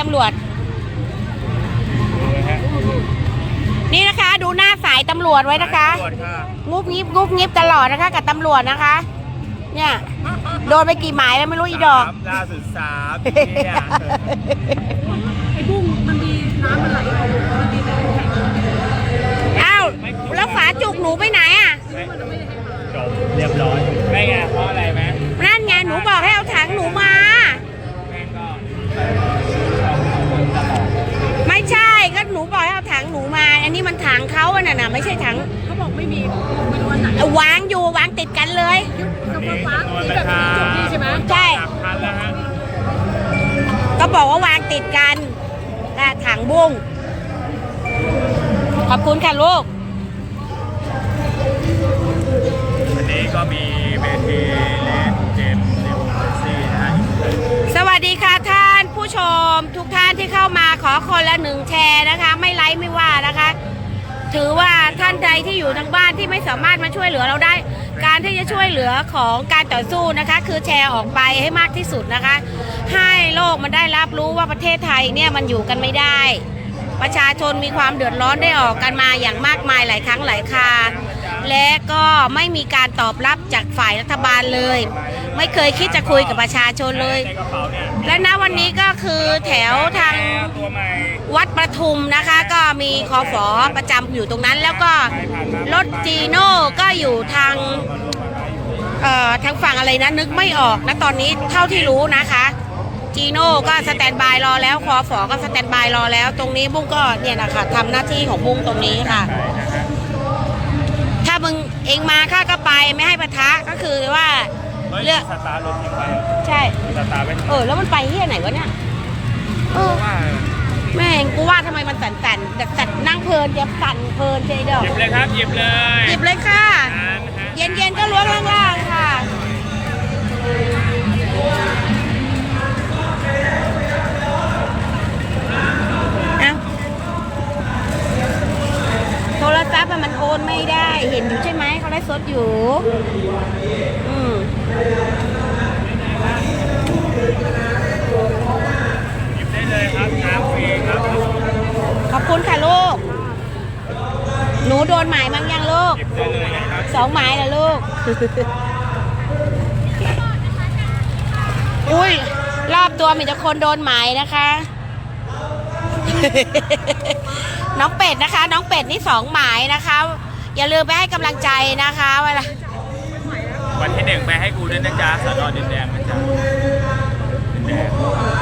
ตำรวจดูนะฮะนี่นะคะ ดูหน้าสายตำรวจไว้นะคะตำรวจค่ะงุบงิบงุบงิบตลอดนะคะ กับตำรวจนะคะ เนี่ยโดนไปกี่หมายแล้วไม่รู้อีดอกสามล่าสุดสามเนี่ยไอ้บุ้งมันมีน้ำมันไหลออกมันมีแต่น้ำแข็งอ้าวแล้วฝาจุกหนูไปไหนอะไม่จบเรียบร้อยไม่ไงเพราะอะไรไหมนั่นไงหนูบอกให้เอาถังหนูมาแม่งก็ไม่ใช่ ก็หนูบอกให้เอาถังหนูมา อันนี้มันถังเขาอะน่ะนะไม่ใช่ถังเขาบอกไม่มีไม่รู้วันไหนเอาวางอยู่วางติดกันเลยกาแฟฟ้าที่แบบจบนี่ใช่ไหมใช่ สามพันแล้วฮะก็บอกว่าวางติดกันนะถังบุ้งขอบคุณค่ะลูกวันนี้ก็มีเวทีเลนเกมนิวเจอร์ซีย์นะฮะ สวัสดีค่ะท่าน ผู้ชมทุกท่านที่เข้ามาขอคนละหนึ่งแชร์นะคะ ไม่ไลค์ไม่ว่านะคะ ถือว่าท่านใดที่อยู่ทางบ้านที่ไม่สามารถมาช่วยเหลือเราได้ การที่จะช่วยเหลือของการต่อสู้นะคะ คือแชร์ออกไปให้มากที่สุดนะคะ ให้โลกมันได้รับรู้ว่าประเทศไทยเนี่ยมันอยู่กันไม่ได้ ประชาชนมีความเดือดร้อนได้ออกกันมาอย่างมากมายหลายครั้งหลายคา และก็ไม่มีการตอบรับจากฝ่ายรัฐบาลเลย ไม่เคยคิดจะคุยกับประชาชนเลยในกระเป๋าเนี่ยและณวันนี้ก็คือแถวทางวัดประทุมนะคะ ก็มีคอฝอประจำอยู่ตรงนั้น แล้วก็รถจีโน่ก็อยู่ทางเอ่อทางฝั่งอะไรนะนึกไม่ออกนะตอนนี้เท่าที่รู้นะคะจีโน่ก็สแตนบายรอแล้วคอฝอก็สแตนบายรอแล้ว ตรงนี้บุ้งก็เนี่ยนะคะทำหน้าที่ของบุ้งตรงนี้ค่ะ ถ้ามึงเองมาข้าก็ไปไม่ให้ปะทะก็คือว่าเฮ้ยเลือกสตาร์ทรถทิ้งไว้ใช่สตาร์ทไว้เออแล้วมันไปที่ไหนวะเนี่ยเออว่าแม่งกูว่าทำไมมันสั่นๆแบบสั่นนั่งเพลินจะสั่นเพลินใจดอกหยิบเลยครับหยิบเลยหยิบเลยค่ะอ่านะฮะเย็นๆก็ล้วงล่างๆค่ะ โทรศัพท์อะมันโอนไม่ได้ เห็นอยู่ใช่ไหมเขาได้สดอยู่ อืมหยิบได้เลยครับน้ำฟรีครับขอบคุณค่ะลูก หนูโดนหมายมั้งยังลูก หยิบได้เลยนะครับสองหมายละลูก อุ้ย รอบตัวมีแต่คนโดนหมายนะคะ น้องเป็ดนะคะ น้องเป็ดนี่สองหมายนะคะ อย่าลืมไปให้กำลังใจนะคะเวลาวันที่หนึ่งไปให้กูด้วยนะจ๊ะสอนอดินแดงนะจ๊ะดินแดง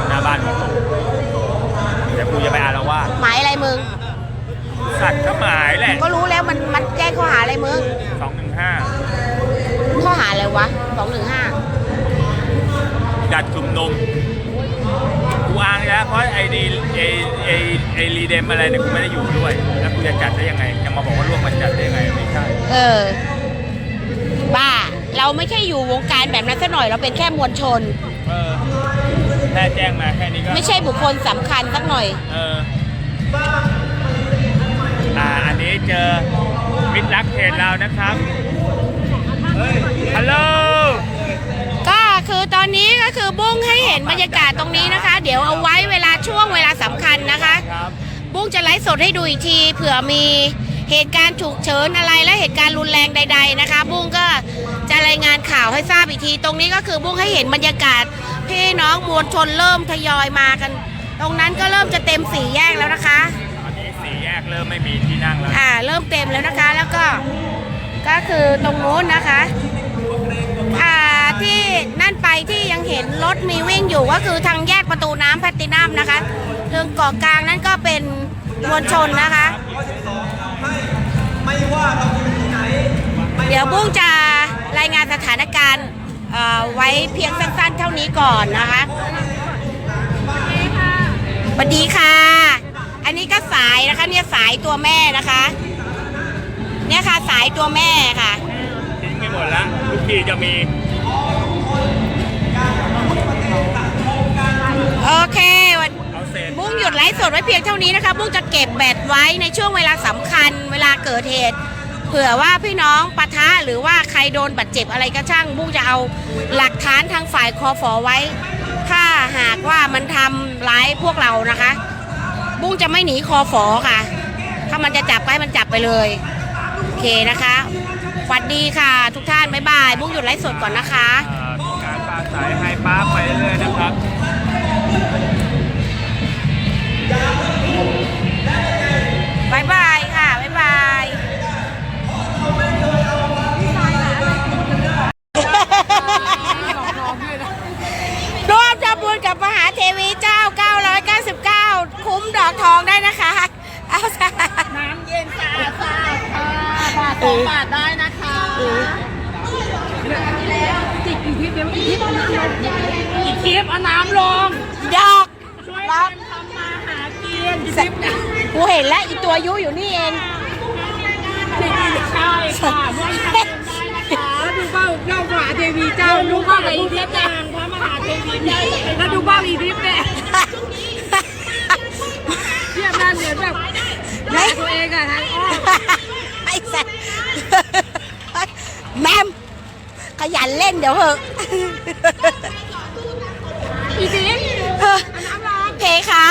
หน้าบ้านของกูเดี๋ยวกูจะไปอาละวาดหมายอะไรมึง สัตว์ก็หมายแหละก็รู้แล้วมันมันแจ้งข้อหาอะไรมึงสองหนึ่งห้าข้อหาอะไรวะสองหนึ่งห้าจัดชุมนุมกูอ้าง แล้วเพราะไอดีไอไอไอรีเดมอะไรเนี่ยกูไม่ได้อยู่ด้วย แล้วกูจะจัดได้ยังไงจะมาบอกว่าร่วมกันจัดได้ยังไงไม่ใช่เออ บ้า เราไม่ใช่อยู่วงการแบบนั้นซะหน่อยเราเป็นแค่มวลชน เออแค่แจ้งมาแค่นี้ก็ไม่ใช่บุคคลสำคัญสักหน่อย เอออ่าอันนี้เจอมิตรรักเพจเรานะครับฮัลโหลก็คื อตอนนี้ก็คือบุ้งให้เห็นบรรยากาศตรงนี้นะคะ เดี๋ยวเอาไว้เวลาช่วงเวลาสำคัญนะคะครับบุ้งจะไลฟ์สดให้ดูอีกทีเผื่อมีเหตุการณ์ฉุกเฉินอะไรและเหตุการณ์รุนแรงใด ๆนะคะ บุ้งก็จะรายงานข่าวให้ทราบอีกที ตรงนี้ก็คือบุ้งให้เห็นบรรยากาศพี่น้องมวลชนเริ่มทยอยมากัน ตรงนั้นก็เริ่มจะเต็มสี่แยกแล้วนะคะ ตอนนี้สี่แยกเริ่มไม่มีที่นั่งแล้ว อ่า เริ่มเต็มแล้วนะคะ แล้วก็ก็คือตรงนู้นนะคะ อ่า ที่นั่นไปที่ยังเห็นรถมีวิ่งอยู่ก็คือทางแยกประตูน้ำแพตตินัมนะคะเรื่องเกาะกลางนั่นก็เป็นมวลชนนะคะ เดี๋ยวบุ้งจะรายงานสถานการณ์เอ่อไว้เพียงสั้นๆเท่านี้ก่อนนะคะสวัสดีค่ะ อันนี้ก็สายนะคะเนี่ยสายตัวแม่นะคะ เนี่ยค่ะสายตัวแม่ค่ะทิ้งไปหมดแล้วทุกทีจะมี บุ้งหยุดไลฟ์สดไว้เพียงเท่านี้นะคะบุ้งจะเก็บแบตไว้ในช่วงเวลาสำคัญ เวลาเกิดเหตุ เผื่อว่าพี่น้องปะทะหรือว่าใครโดนบาดเจ็บอะไรก็ช่าง บุ้งจะเอาหลักฐานทางฝ่ายคอฟอไว้ ถ้าหากว่ามันทำร้ายพวกเรานะคะ บุ้งจะไม่หนีคอฝอค่ะ ถ้ามันจะจับก็ให้มันจับไปเลยโอเคนะคะสวัสดีค่ะ ทุกท่านบ๊ายบายบุ้งหยุดไลฟ์สดก่อนนะคะอ่ามีการปราศัยไฮปาร์คไปเรื่อยๆนะครับบ วีเจ้าดูเบ้าอีทิปนางพระมหาเทวีเจ้าแล้วดูเบ้าอีทิปเนี่ยเทียบหน้าเหมือนแบบแม่ตัวเองอะทางอ้อมไอ้สัสแมมขยันเล่นเดี๋ยวเหอะอีทิปเออเพคะ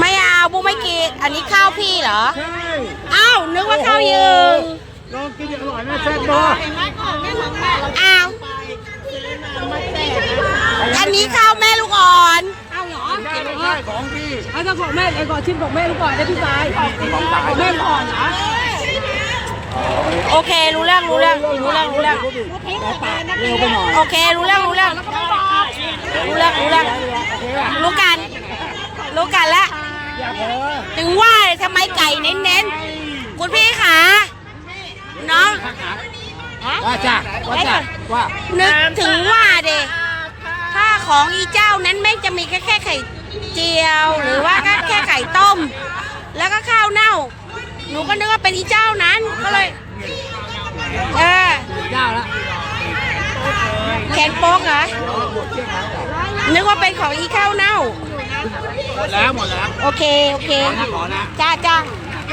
ไม่เอาบุ้งไม่กิน อันนี้ข้าวพี่เหรอ ใช่อ้าว นึกว่าข้าวยืงลองกินอร่อยนะแซ่บบ่อ้าว อันนี้ข้าวแม่ลูกอ่อน เอาเหรอใช่ไม่ใช่ของพี่เอาจะบอกแม่ไอ้ก่อนชิมบอกแม่ลูกก่อนได้พี่สายบอกแม่ก่อนนะโอเค รู้เรื่องรู้เรื่องรู้เรื่องรู้เรื่องเร็วไปหน่อยโอเค รู้เรื่องรู้เรื่องรู้เรื่องรู้เรื่องรู้กัน รู้กันแล้วถึงว่าทำไมไก่เน้นๆ คุณพี่ขาน้องว่าจ้ะว่าจ้ะว่านึกถึงว่าเดถ้าของอีเจ้านั้นแม่งจะมีแค่แค่ไข่เจียว หรือว่าก็แค่ไข่ต้ม แล้วก็ข้าวเน่า หนูก็นึกว่าเป็นอีเจ้านั้นก็เลยเออเจ้าละแขนโป๊กเหรอนึกว่าเป็นของอีข้าวเน่า หมดแล้วหมดแล้วโอเค โอเคนะขอนะจ้าจ้า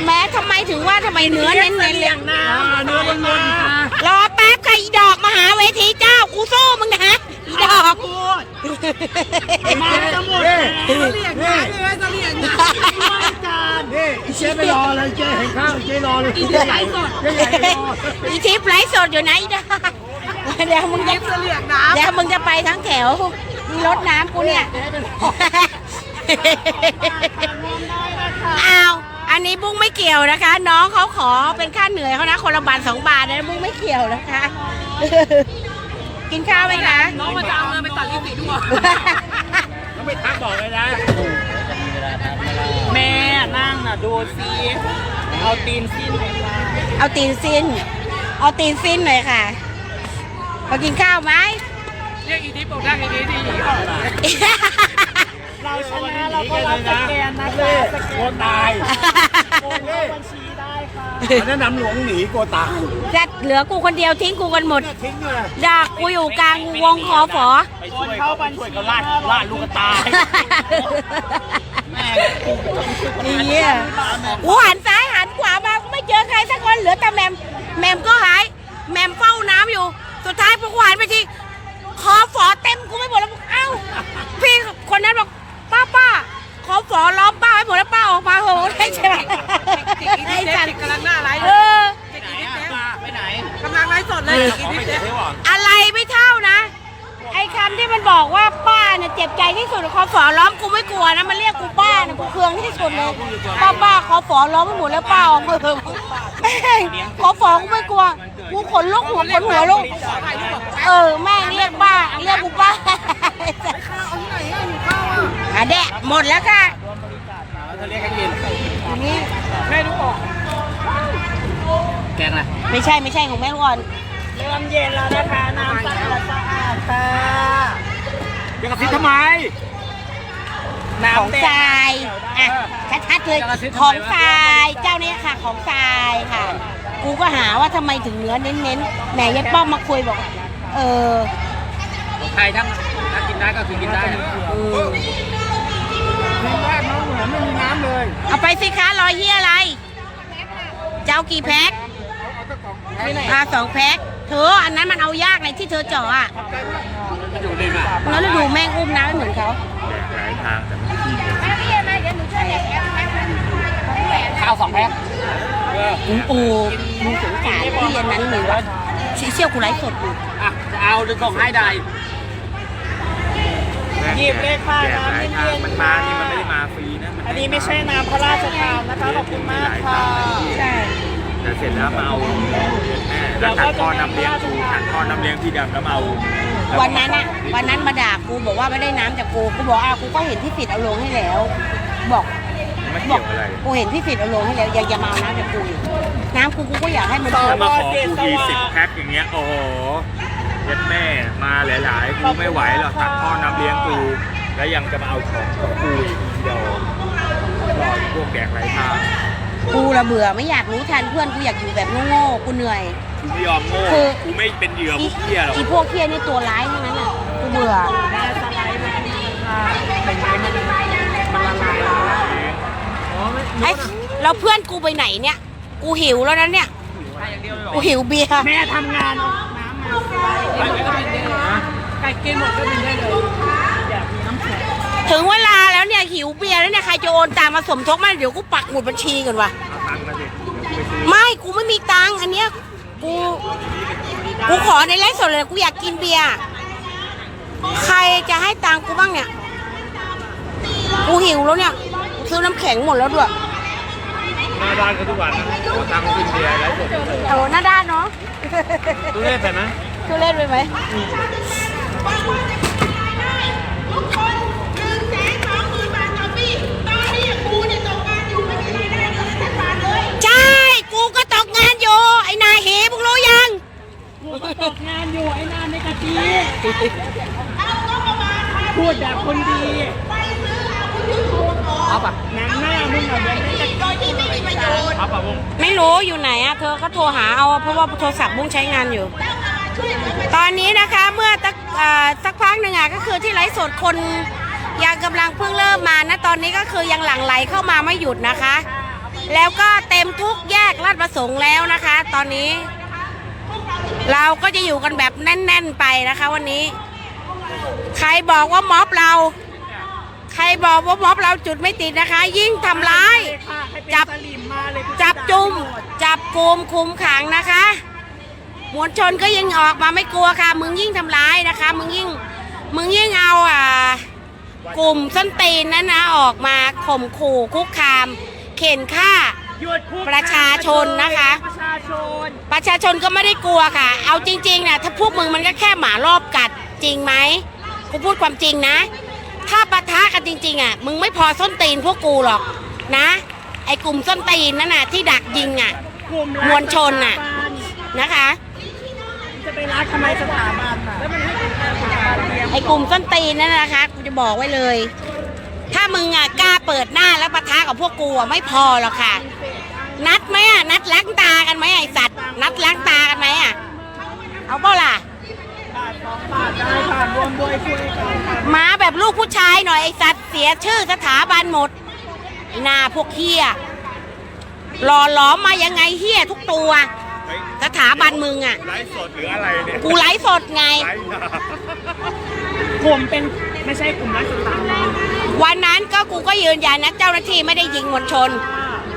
แม้ทำไมถึงว่าทำไมเนื้อเน้นๆเลยอ่าเนื้อล้วนๆค่ะรอแป๊บค่ะอีดอกมาหาเวทีเจ้ากูสู้มึงนะอีดอกมาจะหมดเลยเรียกนะเรียกจะเรียกนะนี่เจ๊ไปรอเลยเจ๊เห็นข้าวเจ๊รอเลยเจ๊ใหญ่เจ๊ใหญ่รออีทิพย์ไลฟ์สดอยู่ไหนอีดอกเดี๋ยวมึงจะจะเรียกน้เดี๋ยวมึงจะไปทั้งแถวมีรถน้ำกูเนี่ย อ้าวอันนี้บุ้งไม่เกี่ยวนะคะ น้องเขาขอเป็นค่าเหนื่อยเขานะคนละบาทสองบาทนะบุ้งไม่เกี่ยวนะคะ กินข้าวไหมคะำน้องมาจะเอาเงินไปตัดลิปสติกด้วยต้องไปทักบอกเลยนะ แม่นั่งน่ะดูสิเอาตีนสิ้นไปค่ะเอาตีนสิ้น เอาตีนสิ้นหน่อยค่ะมากินข้าวไหมเรียกอีทิปบอกนั่งอีทิปดีก่อน เราชนะเราก็รับสแกนนะคะโกตายโอนเข้าบัญชีได้ค่ะแนะนำหลวงหนีโกตายจะเหลือกูคนเดียวทิ้งกูกันหมดทิ้งเลยดากกูอยู่กลางวงคอฝอ ไปช่วยเขาช่วยเขาลาดลาดลูกตายไอ้เหี้ยกูหันซ้ายหันขวามากูไม่เจอใครสักคนเหลือแต่แมมแมมก็หายแมมเฝ้าน้ำอยู่ สุดท้ายพอกูหันไปทีคอฝอเต็มกูไม่หมดแล้วเอ้าพี่คนนั้นบอก ป้าป้าขอฝอล้อมป้าไว้หมดแล้วป้าออกมาเหอะได้ใช่ไหมไอ้สัตว์กำลังหน้าไลฟ์เออไปไหนกำลังไลฟ์สดเลยอีทิปเนี่ยอะไรไม่เท่านะ ไอ้คำที่มันบอกว่าป้าเนี่ยเจ็บใจที่สุดขอฝอล้อมกูไม่กลัวนะมันเรียกกูป้านะกูเคืองที่สุดเลยป้าป้าขอฝอล้อมไปหมดแล้วป้าออกมาเถอะแม่งขอฝอกูไม่กลัวกูขนลุกหัวขนหัวลุกเออแม่งเรียกป้าเรียกกูป้า อะแดะหมดแล้วค่ะเขาเรียกกันกินนี่แม่ดูออกแกงอะไรไม่ใช่ไม่ใช่ของแม่ลูกอ่อนเริ่มเย็นแล้วนะคะน้ำสะอาดสะอาดค่ะเดี๋ยวกระซิบทำไมของทรายอะชัดๆเลยของทรายเจ้านี้ค่ะ ของทรายค่ะ กูก็หาว่าทำไมถึงเนื้อเน้นๆแหมยัดป้อมมาคุยบอก เออใครทั้งถ้ากิ นได้ก็คือกินได้เออกินได้น้องเหมือนไม่มีน้ำเลยเอาไปสิคะรอยเฮียอะไรจะเอากี่แพ็คอ่าสองแพ็คเธออันนั้นมันเอายากในที่เธอเจาะอะแล้วฤดูแม่งอุ้มน้ำไม่เหมือนเขาแดกหลายทางแต่มันขี้เกียจพี่เอ็มเดี๋ยวหนูช่วยแพ็คข้าวสองแพ็คโอ้โหมึงสงสารพี่เย็นนั้นเลยวะชี้เชี่ยวกูไลฟ์สดอยู่อะจะเอาหรือส่งให้ใด หยิบเลยค่ะแดกหลายน้ำทางเย็นๆมันมานี่มันไม่ได้มาฟรีนะอันนี้ไม่ใช่น้ำพระราชทานนะคะขอบคุณมากค่ะใช่ แต่เสร็จแล้วมาเอาแม่แล้วตัดคอน้ำเลี้ยงกูตัดคอน้ำเลี้ยงพี่ดำแล้วมาเอาแล้ววันนั้นอะวันนั้นมาด่ากูบอกว่าไม่ได้น้ำจากกูกูบอกอะกูก็เห็นพี่สิทธิ์เอาลงให้แล้ว บอกไม่บเกี่อยกวอะไรกูเห็นพี่สิทธิ์เอาลงให้แล้วอย่าอย่ามาเอาน้ำจากกูอีกน้ำกูกูก็อยากให้มันต่อแล้วมาขอกูทีสิบแพ็คอย่างเงี้ยโอ้โห เย็ดแม่มาหลายๆกูไม่ไหวหรอกตัดท่อน้ำเลี้ยงกูแล้วยังจะมาเอาของของกูอีกทีเดียวรอพวกแดกหลายทางกูละเบื่อไม่อยากรู้ทันเพื่อนกูอยากอยู่แบบโง่ๆกูเหนื่อย กูไม่ยอมโง่คือ กูไม่เป็นเหยื่อพอีวกเหี้ยหรอกอีพวกเพี้ยนี่ตัวร้ายทั้งนั้นอะกูเบื่อแม่สไลด์มานี่ค่ะเห็นไหมมันมันละลายแล้วอ๋อไม่ไอ้แล้วเพื่อนกูไปไหนเนี่ย กูหิวแล้วนะเนี่ยอย่างเดียวเลยเหรอกูหิวเบียร์ แม่ทำงานเอาน้ำมา ไก่ก็บินได้เลยไก่กินหมดก็บินได้เลยอยากมีน้ำแข็งถึงเวลาแล้วเนี่ยหิวเบียร์แล้วเนี่ยใครจะโอนตังมาสมทบมาเดี๋ยวกูปักหมุดบัญชีก่อนว่ะเอาตังค์มาสิเดี๋ยวกูไปซื้อไม่กูไม่มีตังค์อันเนี้ยกูกูขอในไลฟ์สดเลยกูอยากกินเบียร์ใครจะให้ตังค์กูบ้างเนี่ย กูหิวแล้วเนี่ยกูซื้อน้ำแข็งหมดแล้วด้วย หน้าบ้านกันทุกวันนะขอตังค์กินเบียร์แล้วจบโอ้หน้าด้านเนาะดูเล่นไปไหมทุเล่นไปไหมใช่ กูก็ตกงานอยู่ ไอ้นายเหมึงรู้ยัง กูก็ตกงานอยู่ไอ้นานในกะทิพูดแบบคนดีเอาปะหนังหน้ามึงอะแบบนี้จะ เอาป่ะวง ไม่รู้อยู่ไหนอะเธอก็ โทรหาเอาเพราะว่าโทรศัพท์บุ้งใช้งานอยู่ ตอนนี้นะคะเมื่อตักสักพักหนึ่งอะก็คือที่ไลฟ์สดคนยังกำลังเพิ่งเริ่มมานะตอนนี้ก็คือยังหลั่งไหลเข้ามาไม่หยุดนะคะ แล้วก็เต็มทุกแยกลาดประสงค์แล้วนะคะ ตอนนี้ เราก็จะอยู่กันแบบแน่น ๆ ไปนะคะ วันนี้ ใครบอกว่าม็อบเรา ใครบอกว่าม็อบเราจุดไม่ติดนะคะ ยิ่งทำร้าย จับสลิมมาเลยจับจุ่มจับกลุ่มคุมขังนะคะมวลชนก็ยังออกมาไม่กลัวค่ะ มึงยิ่งทำร้ายนะคะ มึงยิ่งมึงยิ่งเอาอ่ากลุ่มส้นตีนนั้นนะออกมาข่มขู่คุกคาม เข็นฆ่าหยุดคุกประชาชนนะคะ ประชาชนประชาชนก็ไม่ได้กลัวค่ะ เอาจริงๆนะถ้าพวกมึงมันก็แค่หมารอบกัดจริงไหมกูพูดความจริงนะ ถ้าปะทะกันจริง ๆอะมึงไม่พอส้นตีนพวกกูหรอกนะ ไอ้กลุ่มส้นตีนนั่นน่ะที่ดักยิงอะกลุ่มมวลชนน่ะ นะคะ จะไปรักทำไมสถาบันน่ะแล้วมันให้เป็นแค่สถาบันเรียนไอ้กลุ่มส้นตีนนั่นนะคะกูจะบอกไว้เลย ถ้ามึงอะกล้าเปิดหน้าแล้วปะทะกับพวกกูอะไม่พอหรอกค่ะ นัดไหมอะนัดล้างตากันไหมไอ้สัตว์ นัดล้างตากันไหมอะเอาเปล่าล่ะ บาทสองบาทได้ค่ะรวมด้วยช่วยกันค่ะมาแบบลูกผู้ชายหน่อยไอ้สัตว์เสียชื่อสถาบันหมดไอ้หน้าพวกเฮียหล่อหลอมมายังไงเฮียทุกตัวเฮ้ยสถาบันมึงอะไลฟ์สดหรืออะไรเนี่ยกูไลฟ์สดไงไลฟ์นะกลุ่มเป็นไม่ใช่กลุ่มรักสถาบันวันนั้นก็กูก็ยืนยันนะเจ้าหน้าที่ไม่ได้ยิงมวลชน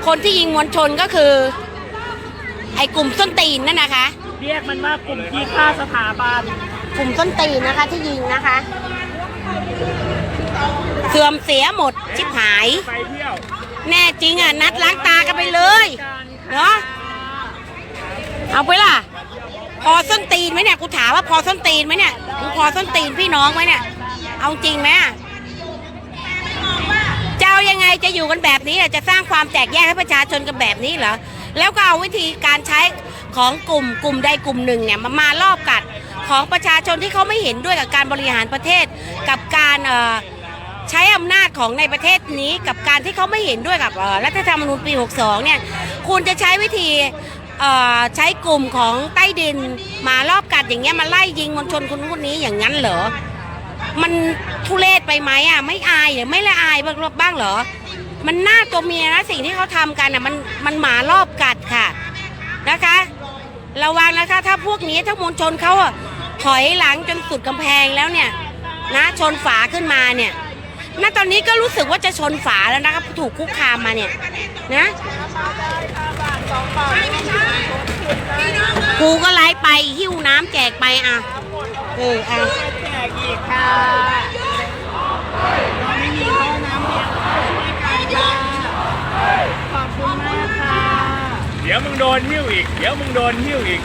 คนที่ยิงมวลชนก็คือ ไอ้กลุ่มส้นตีนนั่นนะคะ เรียกมันว่ากลุ่มที่ฆ่าสถาบันกลุ่มส้นตีนนะคะที่ยิงนะคะเสื่อมเสียหมดชิบหาย ไปเที่ยวแน่จริงอะ นัดล้างตากันไปเลยเนาะเอาไปล่ะ พอส้นตีนไหมเนี่ยกูถามว่าพอส้นตีนไหมเนี่ยมึงพอส้นตีนพี่น้องไหมเนี่ย เอาจริงไหมอะจะเอายังไงจะอยู่กันแบบนี้จะสร้างความแตกแยกให้ประชาชนกันแบบนี้เหรอแล้วก็เอาวิธีการใช้ ของกลุ่มกลุ่มใดกลุ่มหนึ่งเนี่ยมามารอบกัดของประชาชนที่เขาไม่เห็นด้วยกับการบริหารประเทศ กับการใช้อำนาจของในประเทศนี้ กับการที่เขาไม่เห็นด้วยกับรัฐธรรมนูญปี 62 เนี่ยคุณจะใช้วิธีใช้กลุ่มของใต้ดินมารอบกัดอย่างเงี้ยมาไล่ยิงมวลชนคนคนนี้อย่างนั้นเหรอ มันทุเรศไปไหมอะไม่อายหรือไม่ละอายบ้างบ้างเหรอ มันหน้าตัวเมียนะสิ่งที่เขาทำกันอะมันมันหมารอบกัดค่ะนะคะ ระวังนะคะ ถ้าพวกนี้ถ้ามวลชนเขาถอยหลังจนสุดกำแพงแล้วเนี่ย นะชนฝาขึ้นมาเนี่ยณตอนนี้ก็รู้สึกว่าจะชนฝาแล้วนะคะถูกคุกคามมาเนี่ยนะกูก็ไล่ไปหิ้วน้ำแจกไปอะเอออะ แจกอีกค่ะเราไม่มีท่อน้ำเลี้ยงให้กันค่ะขอบคุณมากค่ะ เดี๋ยวมึงโดนหิ้วอีก เดี๋ยวมึงโดนหิ้วอีก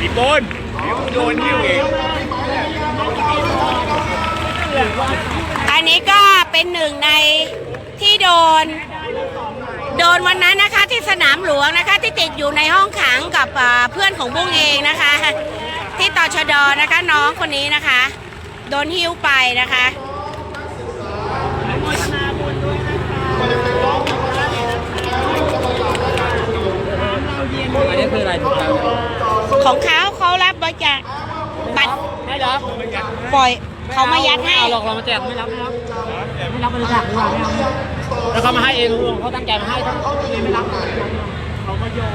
อีโปนเดี๋ยวมึงโดนหิ้วอีกอันนี้ก็เป็นหนึ่งในที่โดน โดนวันนั้นนะคะที่สนามหลวงนะคะ ที่ติดอยู่ในห้องขังกับเพื่อนของบุ้งเองนะคะ ที่ต่อชดนะคะน้องคนนี้นะคะ โดนหิ้วไปนะคะ อันนี้ คืออะไรถูกแล้วของเขาเขารับบริจาคบัตรไม่รับปล่อยเขามายัดให้เอาหรอกเรามาแจกไม่รับไม่รับไม่รับบริจาคดีกว่าไม่เอาแล้วเขามาให้เองเขาตั้งใจมาให้ทั้งไม่รับเขาก็โยน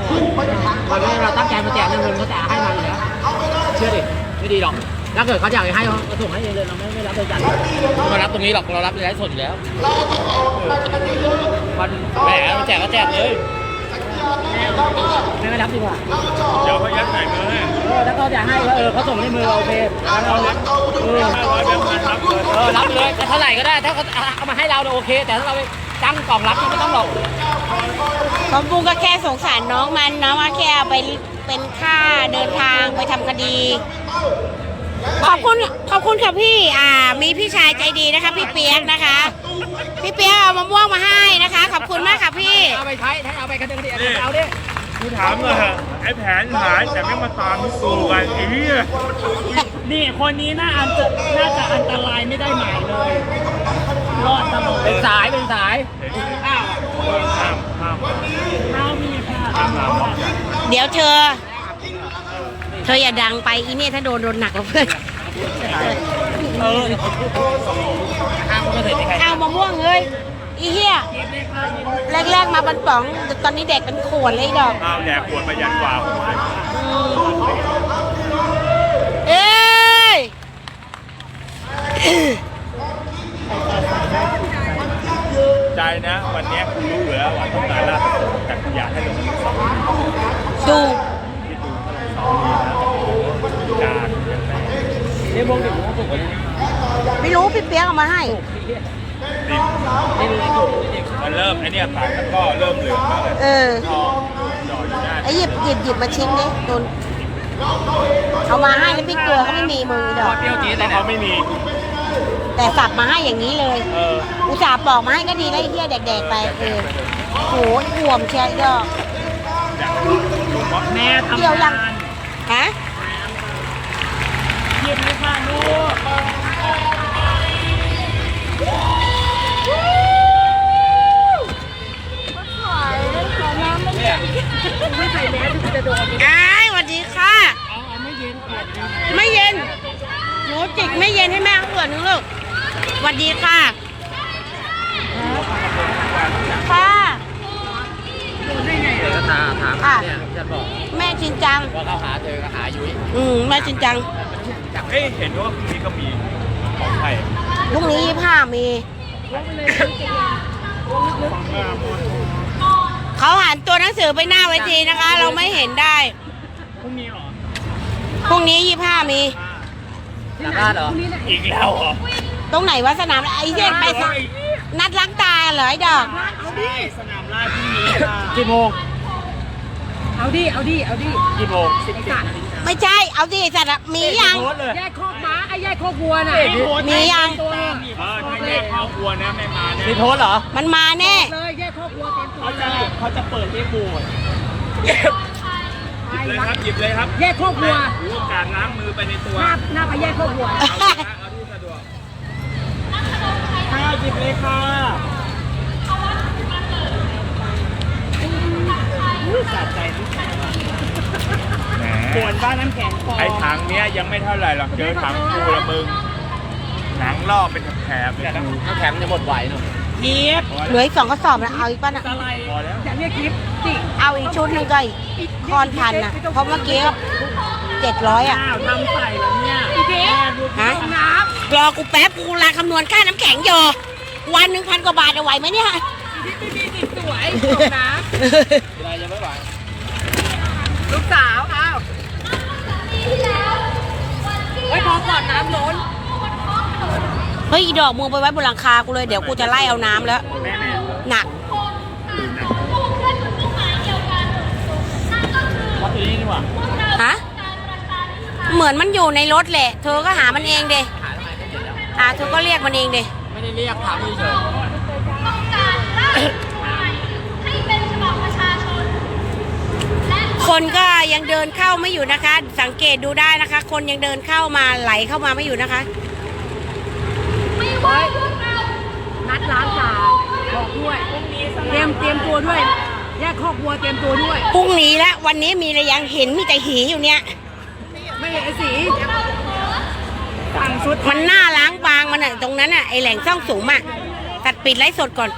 ตอนนี้เราตั้งใจมาแจกเงินเขาจะให้มาอยู่แล้วเชื่อดิไม่ดีหรอกถ้าเกิดเขาอยากให้เขาส่งให้เองเลยเราไม่ไม่รับบริจาคมารับตรงนี้หรอกเรารับในไลฟ์สดอยู่แล้วมันแหมมาแจกก็แจกเลย ไม่ไม่รับดีกว่าเดี๋ยวเขายัดใส่มือให้เออถ้าเขาอยากให้ก็เออเขาส่งในมือเราโอเคแล้วเราเออห้าร้อยแบงค์พันรับเลยเออรับเลยแต่เท่าไหร่ก็ได้ถ้าเขาเอามาให้เราเนี่ยโอเค แต่ถ้าเราไปตั้งกล่องรับเนี่ยไม่ต้องหรอกเพราะบุ้งก็แค่สงสารน้องมันน้องว่าแค่เอาไปเป็นค่าเดินทางไปทำคดี ขอบคุณขอบคุณค่ะพี่ อ่า มีพี่ชายใจดีนะคะ พี่เปียกนะคะ พี่เปียกเอามะม่วงมาให้นะคะ ขอบคุณมากค่ะพี่ เอาไปใช้ถ้าเอาไปกระเด็นกระเด็นเอาดิกูถามเลยเหอะไอ้แผนหายแต่ไม่มาตามที่กูกันไอ้เหี้ยนี่คนนี้น่าอันจะน่าจะอันตรายไม่ได้หมายเลยรอดตลอดเป็นสายเป็นสายอ้าวห้ามห้ามเท้ามีค่ะห้ามห้ามห้ามเดี๋ยวเธอ เธออย่าดังไปอีเนี่ยถ้าโดนโดนหนักกว่าเพื่อน เออห้ามก็เสร็จใครเอามะม่วงเลยอีเหี้ยแรกๆมาเป็นป๋องแต่ตอนนี้แดกเป็นขวดเลยไอ้ดอกห้ามแดกขวดมายันกว่าผมเลยเอ้ยใจนะ วันเนี้ยกูรู้อยู่แล้วว่าต้องการลาดแต่กูอยากให้ลงมาสองดูที่ดูสองนี้นะการยังไงนี่พวกเด็กมันถูกกว่านี้ ไม่รู้พี่เปียกเอามาให้ดิบนี่ดูเด็กมันเริ่มไอ้เนี่ยปากตะกร้อเริ่มเหลืองแล้วเลยเออทองจออยู่หน้าไอ้หยิบหยิบหยิบมาชิ้นดิโดนเอามาให้แล้วพี่ตัวก็ไม่มีมือดอก เปรี้ยวจี๊ดเลยเขานะไม่มี แต่สับมาให้อย่างนี้เลย เอออุตส่าห์ปอกมาให้ก็ดีแล้วไอ้เหี้ยแดกๆไปเออโหอ่วมเชียวไอ้ดอกอยากแม่ทำเกี่ยวยังงานฮะหยิบเลยค่ะลูก อ้ายสวัสดีค่ะเอาเอาไม่เย็นเปียกไม่เย็น หนูจิกไม่เย็นให้แม่ขวดนึงลูกสวัสดีค่ะ ค่ะเด็กก็ถามถามเนี่ยจะบอกแม่จริงจัง ว่าเขาหาเจอก็หายุ้ยอืมแม่จริงจัง เฮ้ยเห็นว่าพรุ่งนี้ก็มีของไทย พรุ่งนี้ยี่ห้ามีเขาหันตัวหนังสือไปหน้าเวทีนะคะ เราไม่เห็นได้พรุ่งนี้เหรอพรุ่งนี้ยี่ห้ามีสามารถเหรออีกแล้วเหรอตรงไหนวะสนามไอ้เหี้ยไปสนัดล้างตาเหรอไอ้ดอกใช่สนามลาดพรุ่งนี้ค่ะกี่โมงเอาดิเอาดิเอาดิกี่โมงสิบสัตว์ไม่ใช่เอาดิสัตว์อะมียังโพสเลยแยกคอกม้า ไอ้แยกคอกวัวน่ะมียังตัวเออถ้าแยกครอบครัวนะไม่มาเนี่ยมีโพสเหรอ มันมาแน่เลยแยกคอกวัวเต็มตัวเขาจะเขาจะเปิดให้โบสถ์หยิบเลยครับหยิบเลยครับ แยกคอกวัวถือโอกาสล้างมือไปในตัว หน้าหน้าไปแยกคอกวัวเอาที่สะดวกข้าวหยิบเลยค่ะสะใจทุกแข็งแห มปวดบ้านน้ำแข็งปอไอ้ถังเนี้ยยังไม่เท่าไหร่หรอกเจอถังกูละมึงหนังล่อเป็นแถบๆเลยกูถ้าแคมจะหมดไหวหนูคลิปพอเหลืแล้วออีกสองกระสอบนะเอาอีกป่ะน่ะอะไรพอแล้วอยากเรียกคลิปจิเอาอีกชุดหนึงก็อีกคอนพันอะเพราะเมื่อกี้เจ็ดร้อยอะอ้าวทำใส่แล้วเนี่ยพี่เจ๊ฮะน้รอกูแป๊บกูลาคำนวณค่าน้ำแข็งอยู่วันหนึ่งพันกว่าบาทจะไหวไหมเนี่ยำพี่พี่พี่สวยส่งน้อะไรยังไม่ไหวำลูกสาวอ้าว ไว้พอก่อนน้ำล้นเฮ้ยอีดอกมึงไปไว้บนหลังคากูเลยเดี๋ยวกูจะไล่เอาน้ำแล้ว แม่แม่หนัก วัดตัวนี้ดีกว่าฮะ เหมือนมันอยู่ในรถแหละ เธอก็หามันเองเดหาทำไมก็เสร็จแล้วอ่าเธอก็เรียกมันเองเดไม่ได้เรียกถามเฉย คนก็ยังเดินเข้าไม่อยู่นะคะ สังเกตดูได้นะคะ คนยังเดินเข้ามาไหลเข้ามาไม่อยู่นะคะนัดร้านจ่าบอกด้วยเตรียมเตรียมตัวด้วยแยกคอกวัวเตรียมตัวด้วยพรุ่งนี้และวันนี้มีอะไรยังเห็นมีแต่หีอยู่เนี่ย ไม่เห็นไอ้สีสั่งชุดมันหน้าล้างบางมันอะตรงนั้นอะไอแหล่งซ่องสูงอะตัดปิดไลฟ์สดก่อน